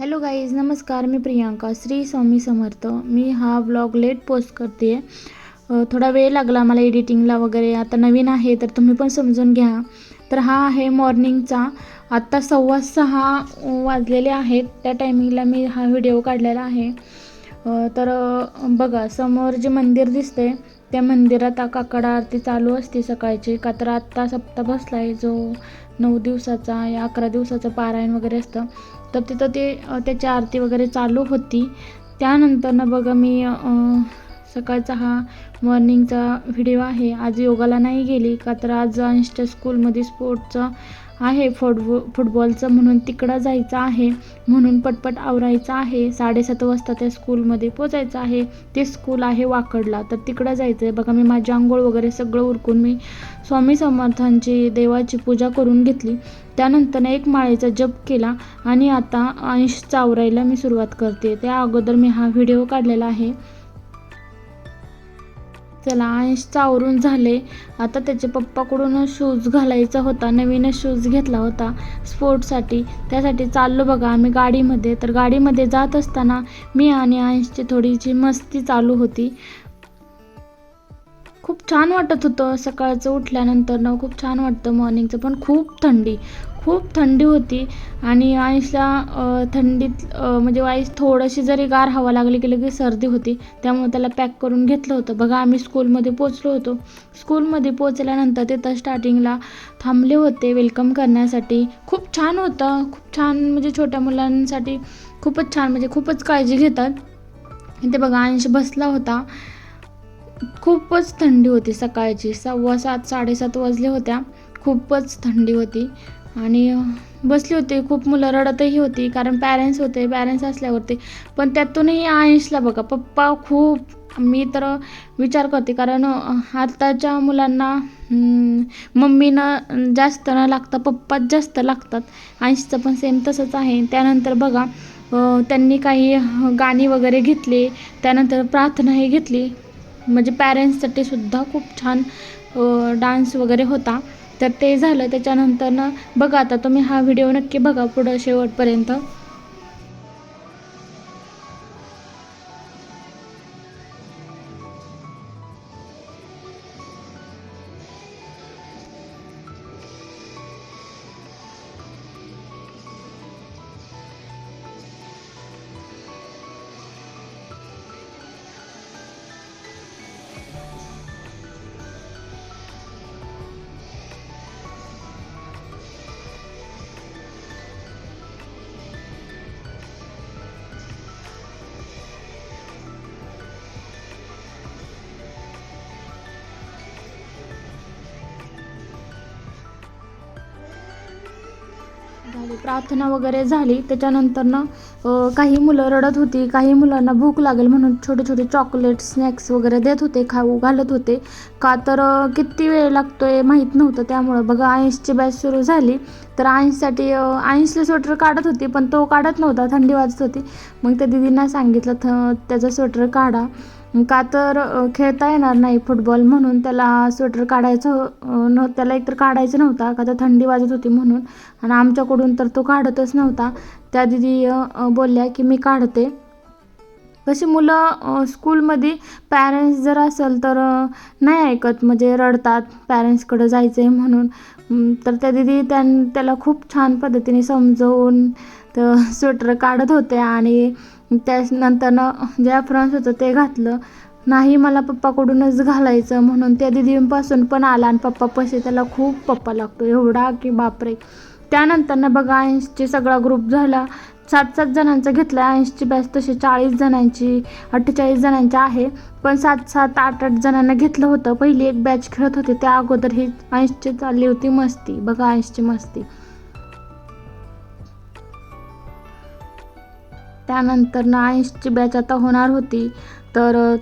Hello guys नमस्कार मी प्रियांका. श्री स्वामी समर्थ. मी हा blog late post करते. आहे थोडा वेळ लागला मला एडिटिंगला वगैरे. आता नवीन आहे तर तुम्ही पण समजून घ्या. तर हा आहे मॉर्निंगचा आत्ता सव्वा सहा वाजलेले आहेत. त्या टायमिंगला मी हा व्हिडिओ काढलेला आहे. तर बघा समोर जे मंदिर दिसते त्या मंदिरात काकड आरती चालू असते सकाळची. का तर आत्ता सप्ताह बसला आहे जो नऊ दिवसाचा या अकरा दिवसाचं पारायण वगैरे असतं. तर तिथं ते त्याची आरती वगैरे चालू होती. त्यानंतर ना बघा मी सकाळचा हा मॉर्निंगचा व्हिडिओ आहे. आज योगाला नाही गेली का तर आज इंस्टा स्कूलमध्ये स्पोर्टचं आहे. फुटबॉ फुटबॉलचं म्हणून तिकडं जायचं आहे. म्हणून पटपट आवरायचं आहे. साडेसात वाजता त्या स्कूलमध्ये पोचायचं आहे. ते स्कूल आहे वाकडला. तर तिकडं जायचं आहे. बघा मी माझी आंघोळ वगैरे सगळं उरकून मी स्वामी समर्थांची देवाची पूजा करून घेतली. त्यानंतर एक माळेचा जप केला आणि आता अंश चावरायला मी सुरुवात करते. त्या अगोदर मी हा व्हिडिओ काढलेला आहे. चला अंश चावरून झाले. आता त्याच्या पप्पाकडून शूज घालायचा होता. नवीनच शूज घेतला होता स्पोर्टसाठी त्यासाठी चाललो बघा आम्ही गाडीमध्ये. तर गाडीमध्ये जात असताना मी आणि अंशची थोडीशी मस्ती चालू होती. खूप छान वाटत होतं. सकाळचं उठल्यानंतर ना खूप छान वाटतं मॉर्निंगचं पण खूप थंडी खूप थंडी होती. आणि आईसला थंडीत म्हणजे आईस थोडीशी जरी गार हवा लागली की लगेच सर्दी होती. त्यामुळे त्याला पॅक करून घेतलं होतं. बघा आम्ही स्कूलमध्ये पोचलो होतो. स्कूलमध्ये पोचल्यानंतर तिथं स्टार्टिंगला थांबले होते वेलकम करण्यासाठी. खूप छान होतं. खूप छान म्हणजे छोट्या मुलांसाठी खूपच छान म्हणजे खूपच काळजी घेतात. इथे बघा अंश बसला होता. खूपच थंडी होती सकाळची. सव्वा सात साडेसात वाजले होत्या. खूपच थंडी होती. आणि बसली होती. खूप मुलं रडतही होती. कारण पॅरेंट्स होते. पॅरेंट्स असल्यावरती. पण त्यातूनही आयुषला बघा. पप्पा खूप मी तर विचार करते. कारण आत्ताच्या आताच्या मुलांना मम्मीनं जास्त न लागता पप्पाच जास्त लागतात. आयुषचं पण सेम तसंच आहे. त्यानंतर बघा त्यांनी काही गाणी वगैरे घेतली. त्यानंतर प्रार्थनाही घेतली. म्हणजे पॅरेंट्ससाठी सुद्धा खूप छान डान्स वगैरे होता. तर ते झालं. त्याच्यानंतर ना बघा आता तुम्ही हा व्हिडिओ नक्की बघा पुढं शेवटपर्यंत. झाली प्रार्थना वगैरे झाली त्याच्यानंतर ना काही मुलं रडत होती काही मुलांना भूक लागेल म्हणून छोटे छोटे चॉकलेट स्नॅक्स वगैरे देत होते खाऊ घालत होते. का तर किती वेळ लागतोय माहीत नव्हतं त्यामुळं बघा आईन्सची बॅच सुरू झाली. तर आईन्ससाठी आईन्सला स्वेटर काढत होती पण तो काढत नव्हता थंडी वाजत होती. मग त्या दिदींना सांगितलं थ त्याचा स्वेटर काढा. का तर खेळता येणार नाही फुटबॉल म्हणून. त्याला स्वेटर काढायचं न त्याला एकतर काढायचं नव्हता का तर थंडी वाजत होती म्हणून. आणि आमच्याकडून तर तो काढतच नव्हता. त्या दिदी बोलल्या की मी काढते. कशी मुलं स्कूलमध्ये पॅरेंट्स जर असेल तर नाही ऐकत. म्हणजे रडतात पॅरेंट्सकडं जायचं आहे म्हणून. तर त्या दिदी त्यां त्याला खूप छान पद्धतीने समजवून तर स्वेटर काढत होते आणि त्यानंतरनं जे फ्रॉन्स होतं ते घातलं. नाही मला पप्पाकडूनच घालायचं म्हणून त्या दिदींपासून पण आला आणि पप्पा पैसे त्याला खूप पप्पा लागतो. एवढा की बापरे. त्यानंतरनं बघा ऐंशी सगळा ग्रुप झाला. सात सात जणांचा घेतला. ऐंशीची बॅच तशी चाळीस जणांची अठ्ठेचाळीस जणांची आहे. पण सात सात आठ आठ जणांना घेतलं होतं. पहिली एक बॅच खेळत होते. त्या अगोदर ही ऐंशीची चालली होती मस्ती. बघा ऐंशीची मस्ती. त्यानंतर ना ऐंशीची बॅच आता होणार होती. तर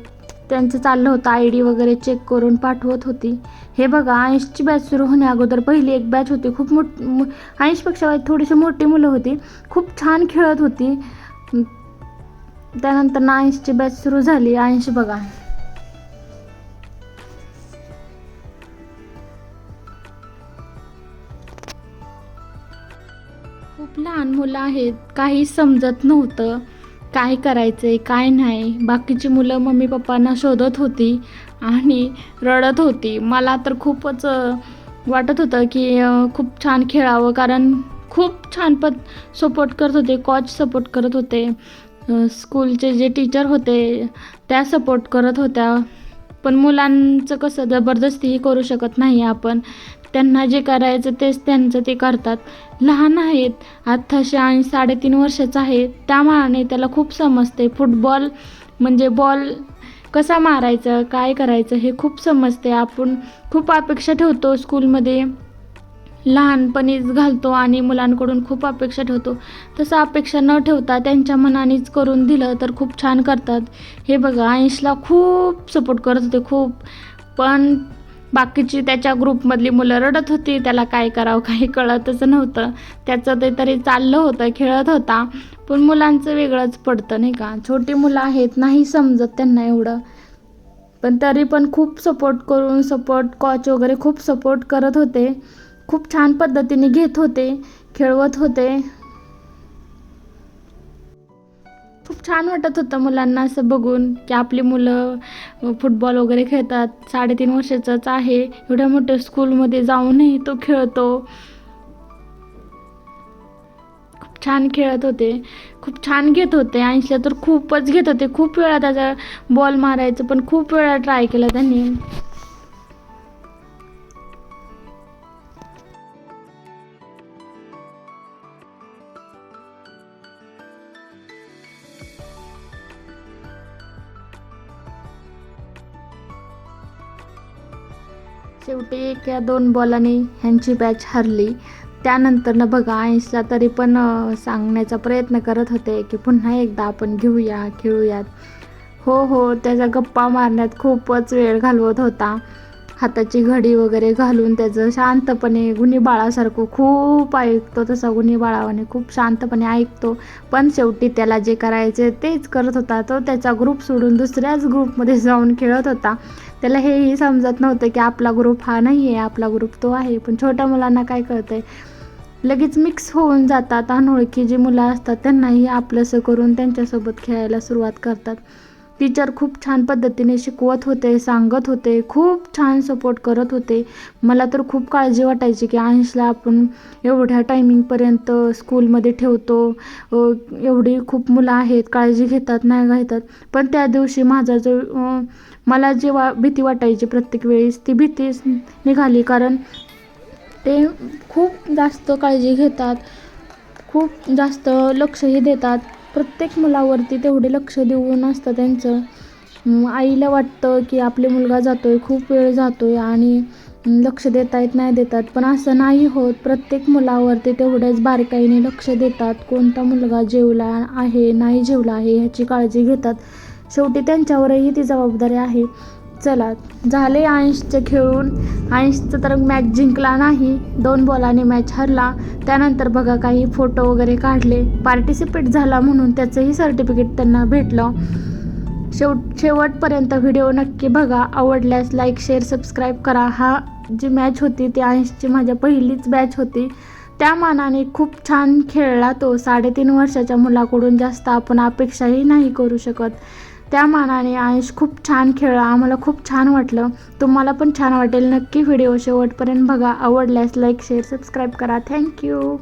त्यांचं चाललं होतं आय डी वगैरे चेक करून पाठवत होती. हे बघा ऐंशीची बॅच सुरू होण्या अगोदर पहिली एक बॅच होती. खूप मोठ मो ऐंशीपेक्षा थोडीशी मोठी मुलं होती. खूप छान खेळत होती. त्यानंतर ना ऐंशीची बॅच सुरू झाली. ऐंशी बघा. मुलं आहेत काही समजत नव्हतं काय करायचं आहे काय नाही. बाकीची मुलं मम्मी पप्पांना शोधत होती आणि रडत होती. मला तर खूपच वाटत होतं की खूप छान खेळावं कारण खूप छान पत सपोर्ट करत होते कॉच सपोर्ट करत होते. स्कूलचे जे टीचर होते त्या सपोर्ट करत होत्या. पण मुलांचं कसं जबरदस्तीही करू शकत नाही आपण. त्यांना जे करायचं तेच त्यांचं ते करतात. लहान आहेत आत्ताशे आणि साडेतीन वर्षाचा आहे त्या मानाने त्याला खूप समजते. फुटबॉल म्हणजे बॉल कसा मारायचं काय करायचं हे खूप समजते. आपण खूप अपेक्षा ठेवतो स्कूलमध्ये. लहानपणीच घालतो आणि मुलांकडून खूप अपेक्षा ठेवतो. तसं अपेक्षा न ठेवता त्यांच्या मनानेच करून दिलं तर खूप छान करतात. हे बघा आयुषला खूप सपोर्ट करत होते खूप. पण बाकीची त्याच्या ग्रुपमधली मुलं रडत होती त्याला काय करावं काही कळतच नव्हतं. त्याचं ते तरी चाललं होतं खेळत होता. पण मुलांचं वेगळंच पडतं नाही का? छोटी मुलं आहेत नाही समजत त्यांना एवढं. पण तरी पण खूप सपोर्ट करून सपोर्ट कॉच वगैरे खूप सपोर्ट करत होते. खूप छान पद्धतीने घेत होते खेळवत होते. खूप छान वाटत होतं मुलांना असं बघून की आपली मुलं फुटबॉल वगैरे खेळतात. साडेतीन वर्षाचाच आहे. एवढ्या मोठ्या स्कूलमध्ये जाऊनही तो खेळतो. खूप छान खेळत होते. खूप छान घेत होते. ऐंशीला तर खूपच घेत होते. खूप वेळा त्याचा बॉल मारायचं पण खूप वेळा ट्राय केला त्यांनी. शेवटी एक या दोन बॉलाने ह्यांची बॅच हरली. त्यानंतरनं बघा ऐंशीला तरी पण सांगण्याचा प्रयत्न करत होते की पुन्हा एकदा आपण घेऊया खेळूयात. हो हो त्याच्या गप्पा मारण्यात खूपच वेळ घालवत होता. हाताची घडी वगैरे घालून त्याचं शांतपणे गुन्हे बाळासारखं खूप ऐकतो तसा गुन्हे बाळावाने खूप शांतपणे ऐकतो. पण शेवटी त्याला जे करायचे तेच करत होता. तो त्याचा ग्रुप सोडून दुसऱ्याच ग्रुपमध्ये जाऊन खेळत होता. त्याला हेही समजत नव्हतं की आपला ग्रुप हा नाही आहे आपला ग्रुप तो आहे. पण छोट्या मुलांना काय कळतं आहे लगेच मिक्स होऊन जातात. अनोळखी जी मुलं असतात त्यांनाही आपलंसं करून त्यांच्यासोबत खेळायला सुरुवात करतात. टीचर खूप छान पद्धतीने शिकवत होते सांगत होते खूप छान सपोर्ट करत होते. मला तर खूप काळजी वाटायची की अंशला आपण एवढ्या टायमिंगपर्यंत स्कूलमध्ये ठेवतो. एवढी खूप मुलं आहेत काळजी घेतात नाही घेतात. पण त्या दिवशी माझा जो मला जे वा भीती वाटायची प्रत्येक वेळेस ती भीतीच निघाली. कारण ते खूप जास्त काळजी घेतात खूप जास्त लक्षही देतात. प्रत्येक मुलावरती तेवढे लक्ष देऊन असतं त्यांचं. आईला वाटतं की आपले मुलगा जातो आहे खूप वेळ जातो आहे आणि लक्ष देता येत नाही देतात. पण असं नाही होत. प्रत्येक मुलावरती तेवढ्याच बारकाईने लक्ष देतात. कोणता मुलगा जेवला आहे नाही जेवला आहे ह्याची काळजी घेतात. शेवटी त्यांच्यावरही ती जबाबदारी आहे. चला झाले आयन्सचं खेळून. आयन्सचं तर मॅच जिंकला नाही. दोन बॉलाने मॅच हरला. त्यानंतर बघा काही फोटो वगैरे काढले. पार्टिसिपेट झाला म्हणून त्याचंही सर्टिफिकेट त्यांना भेटलं. शेवट शेवटपर्यंत व्हिडिओ नक्की बघा. आवडल्यास लाईक शेअर सबस्क्राईब करा. हा जी मॅच होती ती आयन्सची माझ्या पहिलीच मॅच होती. त्या मानाने खूप छान खेळला तो. साडेतीन वर्षाच्या मुलाकडून जास्त आपण अपेक्षाही नाही करू शकत. त्या मानाने आयुष खूप छान खेळला. आम्हाला खूप छान वाटलं. तुम्हाला पण छान वाटेल. नक्की व्हिडिओ शेवटपर्यंत बघा. आवडल्यास लाईक शेअर सबस्क्राईब करा. Thank you